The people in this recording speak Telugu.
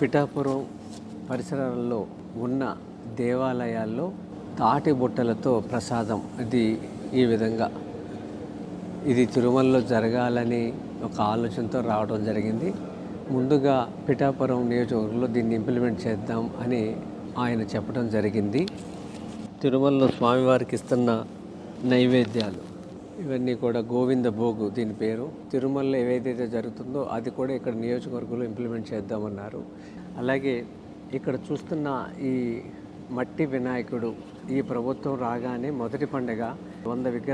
పిఠాపురం పరిసరాల్లో ఉన్న దేవాలయాల్లో తాటి బుట్టలతో ప్రసాదం. ఇది ఈ విధంగా. ఇది తిరుమలలో జరగాలని ఒక ఆలోచనతో రావడం జరిగింది. ముందుగా పిఠాపురం నియోజకవర్గంలో దీన్ని ఇంప్లిమెంట్ చేద్దాం అని ఆయన చెప్పడం జరిగింది. తిరుమలలో స్వామివారికి ఇస్తున్న నైవేద్యాలు. ఇవన్నీ కూడా గోవింద భోగు దీని పేరు. తిరుమలలో ఏదైతే జరుగుతుందో అది కూడా ఇక్కడ నియోజకవర్గంలో ఇంప్లిమెంట్ చేద్దామన్నారు. అలాగే ఇక్కడ చూస్తున్న ఈ మట్టి వినాయకుడు ఈ ప్రభుత్వం రాగానే మొదటి పండుగ వంద విగ్రహ